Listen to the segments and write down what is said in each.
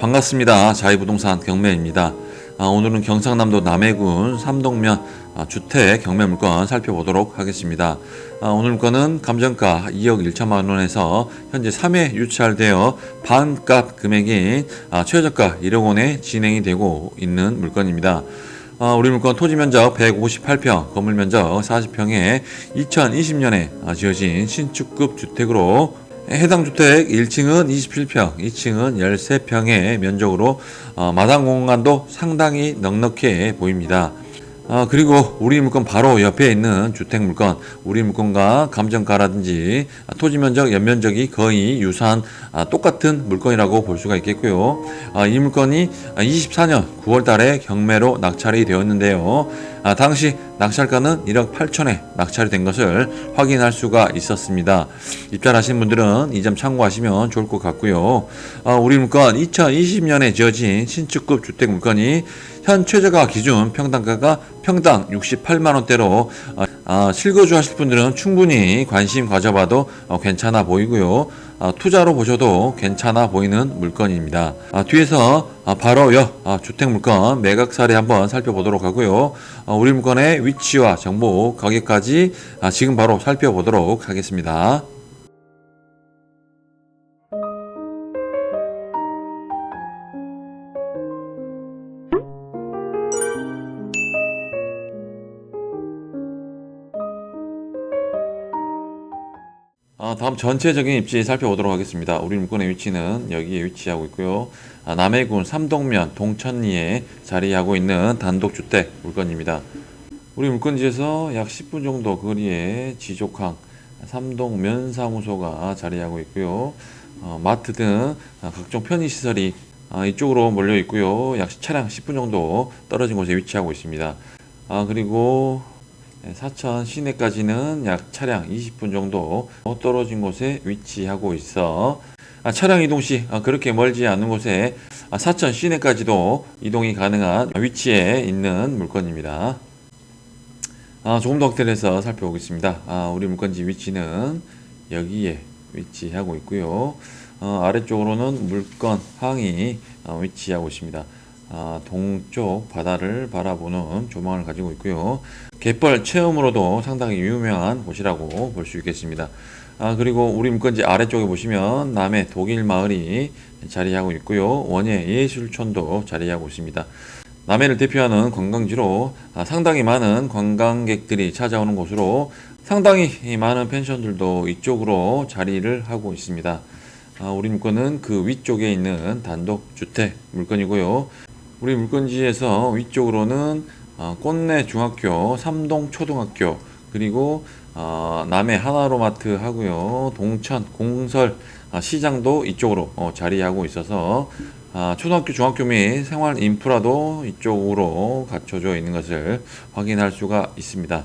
반갑습니다. 자이부동산 경매입니다. 아, 오늘은 경상남도 남해군 삼동면 아, 주택 경매 물건 살펴보도록 하겠습니다. 아, 오늘 물건은 감정가 2억 1천만 원에서 현재 3회 유찰되어 반값 금액인 아, 최저가 1억 원에 진행이 되고 있는 물건입니다. 아, 우리 물건 토지 면적 158평, 건물 면적 40평에 2020년에 지어진 신축급 주택으로 해당 주택 1층은 27평, 2층은 13평의 면적으로 어, 마당 공간도 상당히 넉넉해 보입니다. 아, 그리고 우리 물건 바로 옆에 있는 주택 물건, 우리 물건과 감정가라든지 아, 토지 면적, 연면적이 거의 유사한 아, 똑같은 물건이라고 볼 수가 있겠고요. 아, 이 물건이 24년 9월 달에 경매로 낙찰이 되었는데요. 아, 당시 낙찰가는 1억 8천에 낙찰이 된 것을 확인할 수가 있었습니다. 입찰하신 분들은 이 점 참고하시면 좋을 것 같고요. 아, 우리 물건 2020년에 지어진 신축급 주택 물건이 현 최저가 기준 평당가가 평당 68만 원대로 아, 아, 실거주 하실 분들은 충분히 관심 가져봐도 어, 괜찮아 보이고요. 아, 투자로 보셔도 괜찮아 보이는 물건입니다. 아, 뒤에서 아, 바로 여 아, 주택 물건 매각 사례 한번 살펴보도록 하고요. 아, 우리 물건의 위치와 정보, 가격까지 아, 지금 바로 살펴보도록 하겠습니다. 다음 전체적인 입지 살펴보도록 하겠습니다. 우리 물건의 위치는 여기에 위치하고 있고요. 아, 남해군 삼동면 동천리에 자리하고 있는 단독주택 물건입니다. 우리 물건지에서 약 10분 정도 거리에 지족항 삼동 면사무소가 자리하고 있고요. 어, 마트 등 아, 각종 편의시설이 아, 이쪽으로 몰려 있고요. 약 차량 10분 정도 떨어진 곳에 위치하고 있습니다. 아, 그리고 네, 사천 시내까지는 약 차량 20분 정도 떨어진 곳에 위치하고 있어 아, 차량 이동 시 아, 그렇게 멀지 않은 곳에 아, 사천 시내까지도 이동이 가능한 위치에 있는 물건입니다. 아, 조금 더 확대해서 살펴보겠습니다. 아, 우리 물건지 위치는 여기에 위치하고 있고요. 어, 아래쪽으로는 물건 항이 어, 위치하고 있습니다. 아, 동쪽 바다를 바라보는 조망을 가지고 있고요. 갯벌 체험으로도 상당히 유명한 곳이라고 볼 수 있겠습니다. 아, 그리고 우리 물건지 아래쪽에 보시면 남해 독일 마을이 자리하고 있고요. 원예 예술촌도 자리하고 있습니다. 남해를 대표하는 관광지로 아, 상당히 많은 관광객들이 찾아오는 곳으로 상당히 많은 펜션들도 이쪽으로 자리를 하고 있습니다. 아, 우리 물건은 그 위쪽에 있는 단독 주택 물건이고요. 우리 물건지에서 위쪽으로는 어, 꽃내 중학교, 삼동 초등학교, 그리고 어, 남해 하나로마트 하고요. 동천 공설 아, 시장도 이쪽으로 어, 자리하고 있어서 아, 초등학교, 중학교 및 생활 인프라도 이쪽으로 갖춰져 있는 것을 확인할 수가 있습니다.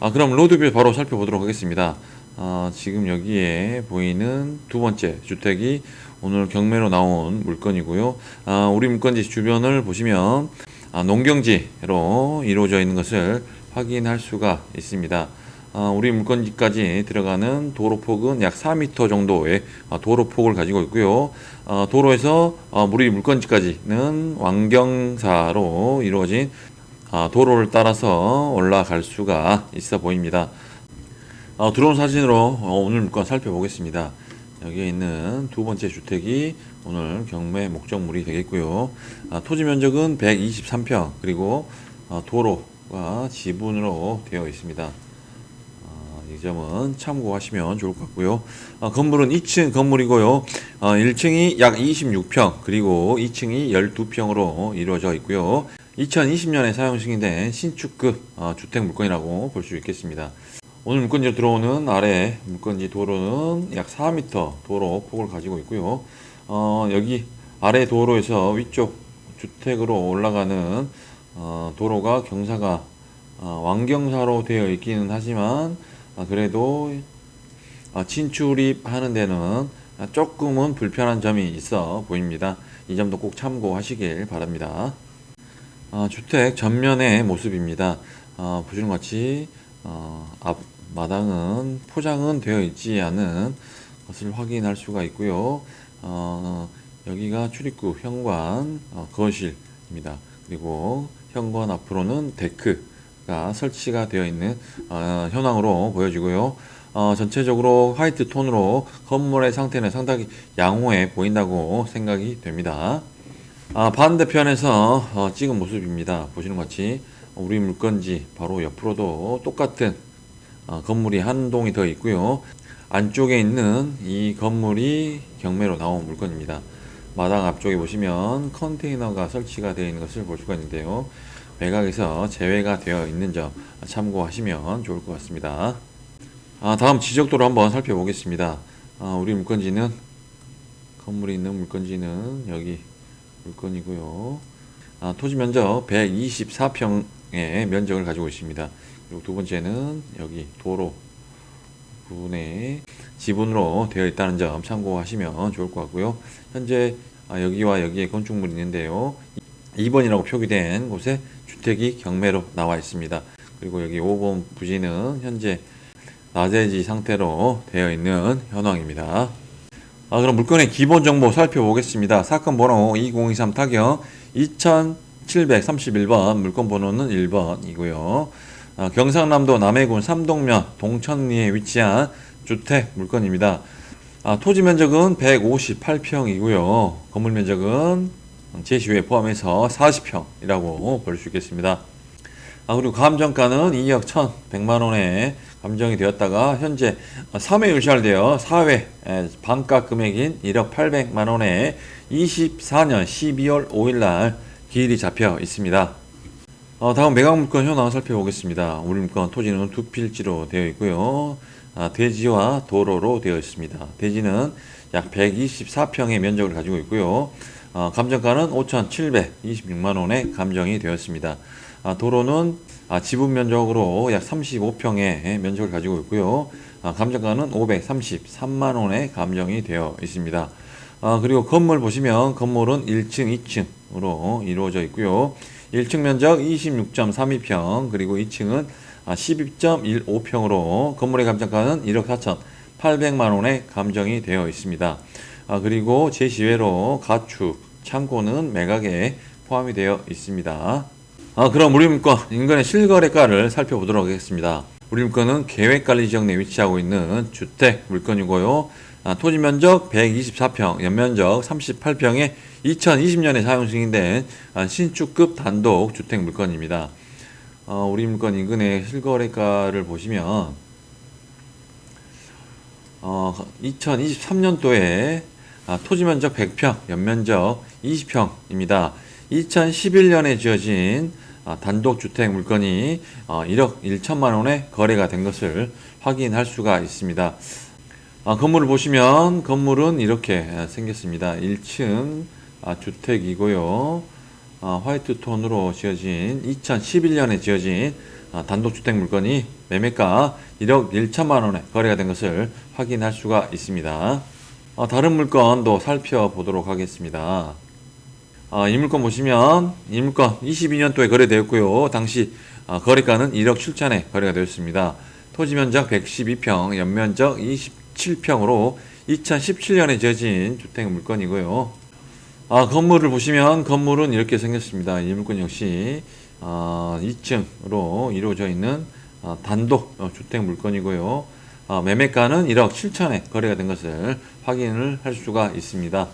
아, 그럼 로드뷰 바로 살펴보도록 하겠습니다. 아, 지금 여기에 보이는 두 번째 주택이 오늘 경매로 나온 물건이고요. 아, 우리 물건지 주변을 보시면 아, 농경지로 이루어져 있는 것을 확인할 수가 있습니다. 아, 우리 물건지까지 들어가는 도로폭은 약 4m 정도의 아, 도로폭을 가지고 있고요. 아, 도로에서 아, 우리 물건지까지는 왕경사로 이루어진 아, 도로를 따라서 올라갈 수가 있어 보입니다. 아, 드론 사진으로 어, 오늘 물건 살펴보겠습니다. 여기에 있는 두 번째 주택이 오늘 경매 목적물이 되겠고요. 아, 토지 면적은 123평 그리고 아, 도로가 지분으로 되어 있습니다. 아, 이 점은 참고하시면 좋을 것 같고요. 아, 건물은 2층 건물이고요. 아, 1층이 약 26평 그리고 2층이 12평으로 이루어져 있고요. 2020년에 사용 승인된 신축급 아, 주택 물건이라고 볼 수 있겠습니다. 오늘 물건지로 들어오는 아래 물건지 도로는 약 4m 도로 폭을 가지고 있고요. 어, 여기 아래 도로에서 위쪽 주택으로 올라가는 어, 도로가 경사가 어, 왕경사로 되어 있기는 하지만 아, 그래도 아, 진출입하는 데는 조금은 불편한 점이 있어 보입니다. 이 점도 꼭 참고하시길 바랍니다. 아, 주택 전면의 모습입니다. 아, 보시는 것 같이 어, 앞 마당은 포장은 되어 있지 않은 것을 확인할 수가 있고요. 어, 여기가 출입구 현관 어, 거실입니다. 그리고 현관 앞으로는 데크가 설치가 되어 있는 어, 현황으로 보여지고요. 어, 전체적으로 화이트 톤으로 건물의 상태는 상당히 양호해 보인다고 생각이 됩니다. 아, 반대편에서 어, 찍은 모습입니다. 보시는 것 같이 우리 물건지 바로 옆으로도 똑같은 어, 건물이 한 동이 더 있고요. 안쪽에 있는 이 건물이 경매로 나온 물건입니다. 마당 앞쪽에 보시면 컨테이너가 설치가 되어 있는 것을 볼 수가 있는데요. 매각에서 제외가 되어 있는 점 참고하시면 좋을 것 같습니다. 아, 다음 지적도를 한번 살펴보겠습니다. 아, 우리 물건지는 건물이 있는 물건지는 여기 물건이고요. 아, 토지 면적 124평의 면적을 가지고 있습니다. 그리고 두 번째는 여기 도로 부분에 지분으로 되어 있다는 점 참고하시면 좋을 것 같고요. 현재 아, 여기와 여기에 건축물이 있는데요. 2번이라고 표기된 곳에 주택이 경매로 나와 있습니다. 그리고 여기 5번 부지는 현재 나대지 상태로 되어 있는 현황입니다. 아, 그럼 물건의 기본 정보 살펴보겠습니다. 사건 번호 2023 타경 2731번, 물건 번호는 1번이고요. 아, 경상남도 남해군 삼동면 동천리에 위치한 주택 물건입니다. 아, 토지 면적은 158평이고요. 건물 면적은 제시후에 포함해서 40평이라고 볼 수 있겠습니다. 아, 그리고 감정가는 2억 1,100만 원에 감정이 되었다가 현재 3회 유찰되어 4회 반가 금액인 1억 800만 원에 24년 12월 5일 날 기일이 잡혀 있습니다. 어, 다음 매각 물건 현황 살펴보겠습니다. 물건 토지는 두 필지로 되어 있고요. 아, 대지와 도로로 되어 있습니다. 대지는 약 124평의 면적을 가지고 있고요. 어, 감정가는 5,726만 원에 감정이 되었습니다. 아, 도로는 아, 지분 면적으로 약 35평의 면적을 가지고 있고요. 아, 감정가는 533만 원에 감정이 되어 있습니다. 아, 그리고 건물 보시면 건물은 1층, 2층으로 이루어져 있고요. 1층 면적 26.32평 그리고 2층은 12.15평으로 건물의 감정가는 1억 4천 8백만 원에 감정이 되어 있습니다. 아, 그리고 제시외로 가축, 창고는 매각에 포함이 되어 있습니다. 아, 그럼 우리 물건 인근의 실거래가를 살펴보도록 하겠습니다. 우리 물건은 계획관리 지역 내 위치하고 있는 주택 물건이고요. 아, 토지 면적 124평, 연면적 38평에 2020년에 사용 승인된 아, 신축급 단독 주택 물건입니다. 어, 우리 물건 인근의 실거래가를 보시면 어, 2023년도에 아, 토지 면적 100평, 연면적 20평입니다. 2011년에 지어진 아, 단독 주택 물건이 어, 1억 1천만 원에 거래가 된 것을 확인할 수가 있습니다. 아, 건물을 보시면 건물은 이렇게 생겼습니다. 1층 아, 주택이고요. 아, 화이트 톤으로 지어진 2011년에 지어진 아, 단독주택 물건이 매매가 1억 1천만 원에 거래가 된 것을 확인할 수가 있습니다. 아, 다른 물건도 살펴보도록 하겠습니다. 아, 이 물건 보시면 이 물건 22년도에 거래되었고요. 당시 아, 거래가는 1억 7천에 거래가 되었습니다. 토지 면적 112평, 연면적 27평으로 2017년에 지어진 주택 물건이고요. 아, 건물을 보시면 건물은 이렇게 생겼습니다. 이 물건 역시 아, 2층으로 이루어져 있는 아, 단독 어, 주택 물건이고요. 아, 매매가는 1억 7천에 거래가 된 것을 확인을 할 수가 있습니다.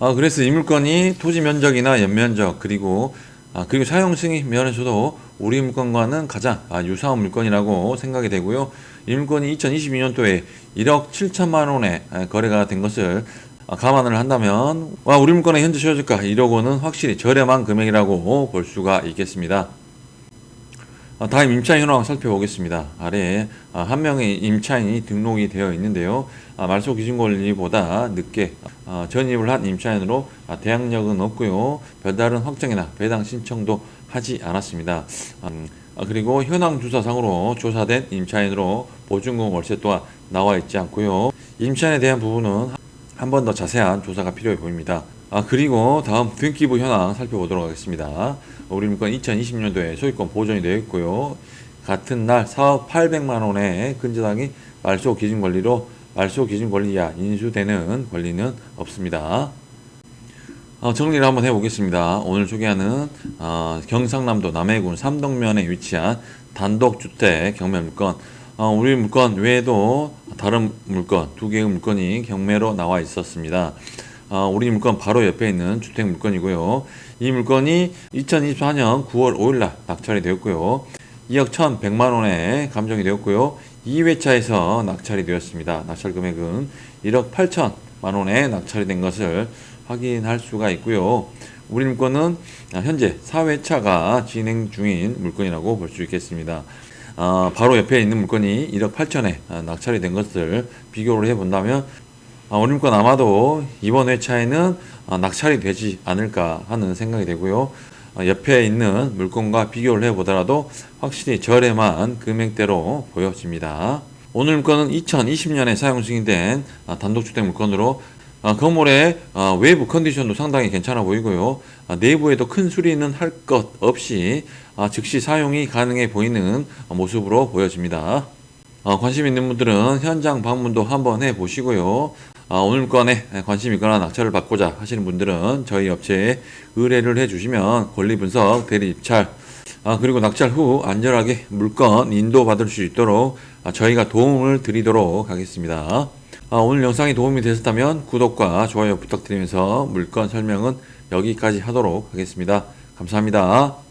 아, 그래서 이 물건이 토지 면적이나 연면적 그리고 아, 그리고 사용승의 면에서도 우리 물건과는 가장 아, 유사한 물건이라고 생각이 되고요. 이 물건이 2022년도에 1억 7천만 원에 아, 거래가 된 것을 아, 감안을 한다면 와, 우리 물건의 현재 최저가 1억 원은 확실히 저렴한 금액이라고 볼 수가 있겠습니다. 아, 다음 임차인 현황 살펴보겠습니다. 아래에 아, 한 명의 임차인이 등록이 되어 있는데요. 아, 말소 기준 권리보다 늦게 아, 전입을 한 임차인으로 아, 대항력은 없고요. 별다른 확정이나 배당 신청도 하지 않았습니다. 음, 아, 그리고 현황 주사상으로 조사된 임차인으로 보증금 월세 또한 나와 있지 않고요. 임차인에 대한 부분은 한 번 더 자세한 조사가 필요해 보입니다. 아 그리고 다음 등기부 현황 살펴보도록 하겠습니다. 우리 물건 2020년도에 소유권 보존이 되어 있고요. 같은 날 4억 800만 원의 근저당이 말소 기준 권리로 말소 기준 권리 이하 인수되는 권리는 없습니다. 어, 정리를 한번 해보겠습니다. 오늘 소개하는 어, 경상남도 남해군 삼동면에 위치한 단독주택 경매 물건. 어, 우리 물건 외에도 다른 물건 두 개의 물건이 경매로 나와 있었습니다. 어, 우리 물건 바로 옆에 있는 주택 물건이고요. 이 물건이 2024년 9월 5일날 낙찰이 되었고요. 2억 1,100만 원에 감정이 되었고요. 2회차에서 낙찰이 되었습니다. 낙찰 금액은 1억 8천만 원에 낙찰이 된 것을 확인할 수가 있고요. 우리 물건은 현재 4회차가 진행 중인 물건이라고 볼 수 있겠습니다. 아, 바로 옆에 있는 물건이 1억 8천에 낙찰이 된 것을 비교를 해본다면 아, 우리 물건 아마도 이번 회차에는 아, 낙찰이 되지 않을까 하는 생각이 되고요. 아, 옆에 있는 물건과 비교를 해보더라도 확실히 저렴한 금액대로 보여집니다. 오늘 물건은 2020년에 사용 승인된 아, 단독주택 물건으로 아, 건물의 아, 외부 컨디션도 상당히 괜찮아 보이고요. 아, 내부에도 큰 수리는 할 것 없이 아, 즉시 사용이 가능해 보이는 모습으로 보여집니다. 어, 관심 있는 분들은 현장 방문도 한번 해 보시고요. 아, 오늘 물건에 관심 있거나 낙찰을 받고자 하시는 분들은 저희 업체에 의뢰를 해 주시면 권리 분석, 대리 입찰, 아, 그리고 낙찰 후 안전하게 물건 인도받을 수 있도록 아, 저희가 도움을 드리도록 하겠습니다. 아, 오늘 영상이 도움이 되셨다면 구독과 좋아요 부탁드리면서 물건 설명은 여기까지 하도록 하겠습니다. 감사합니다.